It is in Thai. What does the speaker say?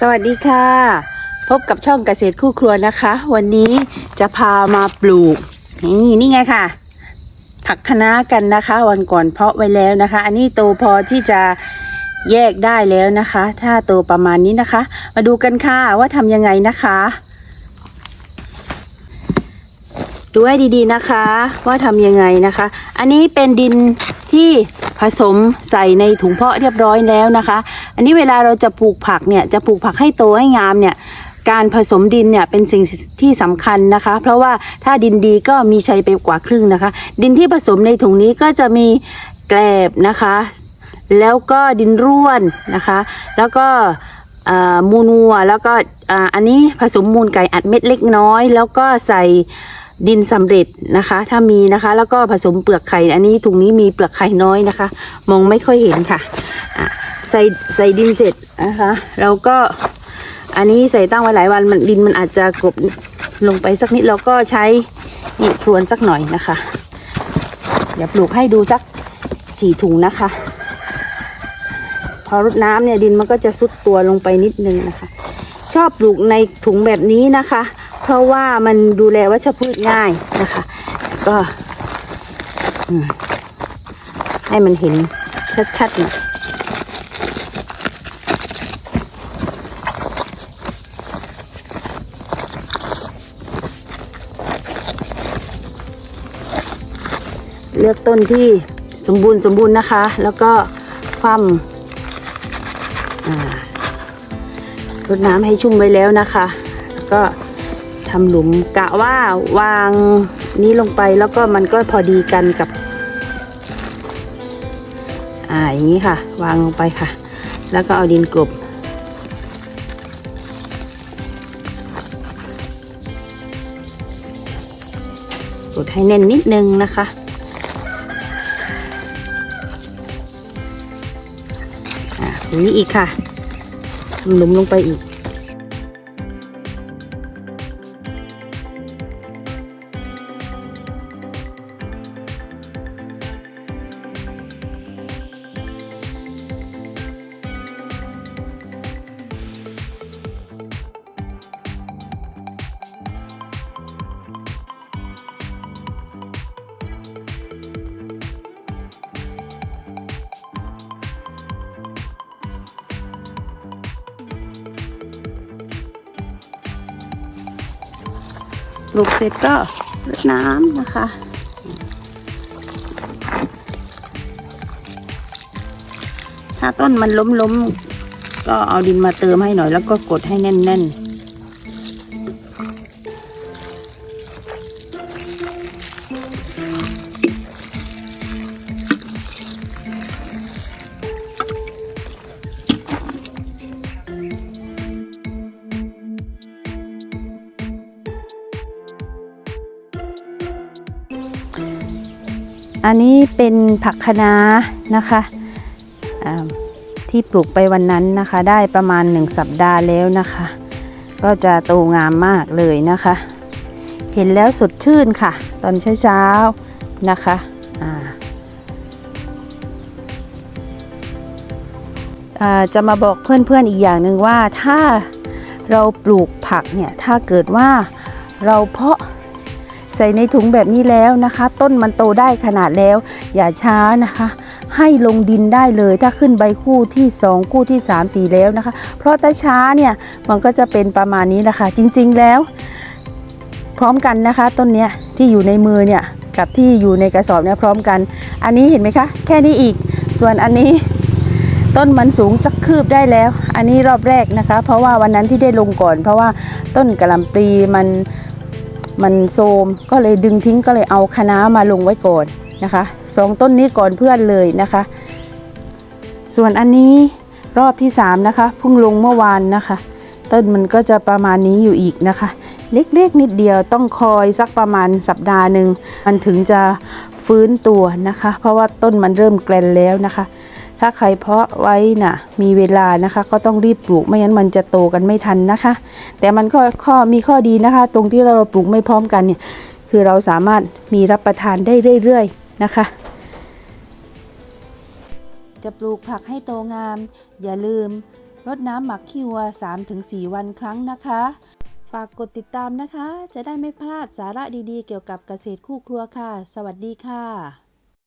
สวัสดีค่ะ พบกับช่องเกษตรคู่ครัวนะคะ วันนี้จะพามาปลูก นี่นี่ไงค่ะ ผักคะน้ากันนะคะ วันก่อนเพาะไว้แล้วนะคะ อันนี้โตพอที่จะแยกได้แล้วนะคะ ถ้าโตประมาณนี้นะคะ มาดูกันค่ะว่าทำยังไงนะคะดูให้ดีๆนะคะว่าทำยังไงนะคะ อันนี้เป็นดินที่ผสมใส่ในถุงเพาะเรียบร้อยแล้วนะคะ อันนี้เวลาเราจะปลูกผักเนี่ยจะปลูกผักให้โตให้งามเนี่ยการผสมดินเนี่ยเป็นสิ่งที่สำคัญนะคะ เพราะว่าถ้าดินดีก็มีชัยไปกว่าครึ่งนะคะ ดินที่ผสมในถุงนี้ก็จะมีแกลบนะคะ แล้วก็ดินร่วนนะคะ แล้วก็มูลวัวแล้วก็อันนี้ผสมมูลไก่อัดเม็ดเล็กน้อย แล้วก็ใส่ดินสำเร็จนะคะ ถ้ามีนะคะ แล้วก็ผสมเปลือกไข่ อันนี้ถุงนี้มีเปลือกไข่น้อยนะคะ มองไม่ค่อยเห็นค่ะอะ ใส่ใส่ดินเสร็จนะคะเราก็อันนี้ใส่ตั้งไว้หลายวันมันดินมันอาจจะกลบลงไปสักนิดเราก็ใช้นี่พรวนสักหน่อยนะคะ เดี๋ยวปลูกให้ดูสักสี่ถุงนะคะ พอรดน้ำเนี่ยดินมันก็จะซุดตัวลงไปนิดนึงนะคะ ชอบปลูกในถุงแบบนี้นะคะ เพราะว่ามันดูแลวัชพืชง่ายนะคะ ก็ให้มันเห็นชัดๆหน่อย เลือกต้นที่สมบูรณ์สมบูรณ์นะคะ แล้วก็คว่ำอ่ารดน้ำให้ชุ่มไว้แล้วนะคะ แล้วก็ทำหลุมกะว่าวางนี้ลงไปแล้วก็มันก็พอดีกันกับ อ่าอย่างนี้ค่ะ วางลงไปค่ะ แล้วก็เอาดินกลบกดให้แน่นนิดนึงนะคะ นี้อีกค่ะทำหลุมลงไปอีก ลูกเสร็จก็รดน้ำนะคะถ้าต้นมันล้มๆ ก็เอาดินมาเติมให้หน่อยแล้วก็กดให้แน่นๆ อันนี้เป็นผักคะน้านะคะที่ปลูกไปวันนั้นนะคะ ได้ประมาณหนึ่งสัปดาห์แล้วนะคะ ก็จะโตงามมากเลยนะคะ เห็นแล้วสดชื่นค่ะ ตอนเช้าๆนะคะจะมาบอกเพื่อนๆอีกอย่างหนึ่งว่าถ้าเราปลูกผักเนี่ย ถ้าเกิดว่าเราเพาะ ใส่ในถุงแบบนี้แล้วนะคะ ต้นมันโตได้ขนาดแล้ว อย่าช้านะคะ ให้ลงดินได้เลยถ้าขึ้นใบคู่ที่ 2 คู่ที่ 3 4 แล้วนะคะ เพราะถ้าช้าเนี่ยมันก็จะเป็นประมาณนี้แหละค่ะจริงๆแล้ว พร้อมกันนะคะ ต้นเนี้ยที่อยู่ในมือเนี่ยกับที่อยู่ในกระสอบเนี่ยพร้อมกัน อันนี้เห็นไหมคะ แค่นี้อีก ส่วนอันนี้ต้นมันสูงจักคืบได้แล้ว อันนี้รอบแรกนะคะ เพราะว่าวันนั้นที่ได้ลงก่อน เพราะว่าต้นกระลำปลีมัน มันโทมก็เลยดึงทิ้งก็เลยเอาคะน้ามาลงไว้ก่อนนะคะสองต้นนี้ก่อนเพื่อนเลยนะคะ ส่วนอันนี้รอบที่3นะคะเพิ่งลงเมื่อวานนะคะ ต้นมันก็จะประมาณนี้อยู่อีกนะคะ เล็กๆนิดเดียวต้องคอยสักประมาณสัปดาห์หนึ่งมันถึงจะฟื้นตัวนะคะ เพราะว่าต้นมันเริ่มแกลนแล้วนะคะ ถ้าใครเพาะไว้น่ะมีเวลานะคะ ก็ต้องรีบปลูกไม่งั้นมันจะโตกันไม่ทันนะคะ แต่มันก็ข้อมีข้อดีนะคะ ตรงที่เราปลูกไม่พร้อมกันเนี่ยคือเราสามารถมีรับประทานได้เรื่อยๆนะคะ จะปลูกผักให้โตงาม อย่าลืมรดน้ำหมักขี้วัว 3-4 วันครั้งนะคะ ฝากกดติดตามนะคะ จะได้ไม่พลาดสาระดีๆ เกี่ยวกับเกษตรคู่ครัวค่ะ สวัสดีค่ะ